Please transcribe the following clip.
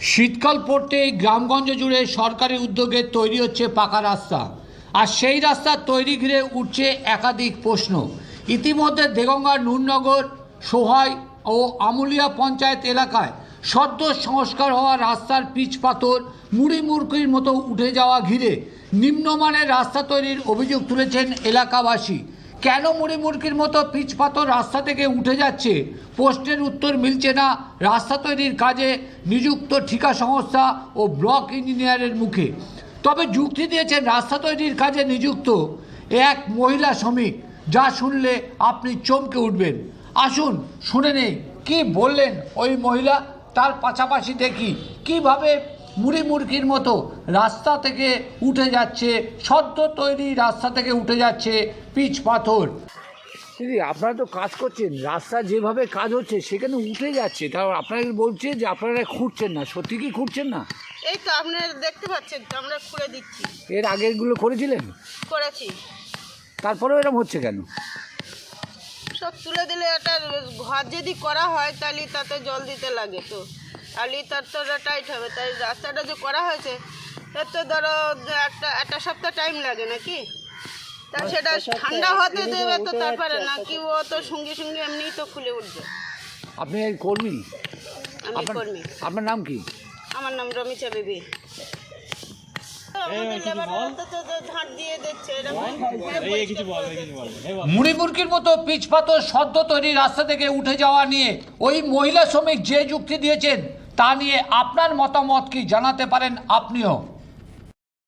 শীতকাল পড়তেই গ্রামগঞ্জ জুড়ে সরকারি উদ্যোগে তৈরি হচ্ছে পাকা রাস্তা। আর সেই রাস্তা তৈরি ঘিরে উঠছে একাধিক প্রশ্ন। ইতিমধ্যে দেগঙ্গার নুরনগর, সোহাই ও আমুলিয়া পঞ্চায়েত এলাকায় সদ্য সংস্কার হওয়া রাস্তার পিচ পাথর মুড়ি মুড়কির মতো উঠে যাওয়া ঘিরে নিম্নমানের রাস্তা তৈরির অভিযোগ তুলেছেন এলাকাবাসী। কেন মুড়ি মুড়কির মতো পিচ পাথর রাস্তা থেকে উঠে যাচ্ছে? প্রশ্নের উত্তর মিলছে না। রাস্তা তৈরির কাজে নিযুক্ত ঠিকা সংস্থা ও ব্লক ইঞ্জিনিয়ারের মুখে। তবে যুক্তি দিয়েছেন রাস্তা তৈরির কাজে নিযুক্ত এক মহিলা শ্রমিক। যা শুনলে আপনি চমকে উঠবেন। আসুন, শুনে নেই। কি বললেন ওই মহিলা? তার পাশাপাশি দেখি। কীভাবে মুড়ি মুরগির মতো রাস্তা থেকে উঠে যাচ্ছে সদ্য তৈরি রাস্তা থেকে উঠে যাচ্ছে পিচ পাথর। দিদি আপনারা তো কাজ করছেন রাস্তা যেভাবে কাজ হচ্ছে সেখানে উঠে যাচ্ছে। কারণ আপনারা বলছে যে আপনারা খুঁড়ছেন না সত্যি কি খুঁড়ছেন না? এই তো আপনারা দেখতে পাচ্ছেন তো আমরা খুঁড়ে দিচ্ছি। এর আগেরগুলো করেছিলেন? করেছি। তারপরেও এরকম হচ্ছে কেন? সব তুলে দিলে একটা ঘর যদি করা হয় তাহলে তাতে জল দিতে লাগে তো। তাহলে তার তো টাইট হবে তাই রাস্তাটা যে করা হয়েছে এর তো ধরো একটা একটা সপ্তাহ টাইম লাগে নাকি? তা সেটা ঠান্ডা হতে দেবে তো তারপরে না কি ও তো সঙ্গে সঙ্গে এমনিই তো খুলে উঠবে। আপনি এই কর্মী? আমি আপনার কর্মী। আপনার নাম কি? আমার নাম রমিচা বিবি। আমাদের লেবাররা তো তো ঝাঁট দিয়ে দিচ্ছে এরকম মুড়ি মুড়কির মতো পিচ পাথর সদ্য তৈরি রাস্তা থেকে উঠে যাওয়া নিয়ে ওই মহিলা শ্রমিক যে যুক্তি দিয়েছেন তা নিয়ে আপনার মতামত কি জানাতে পারেন আপনিও।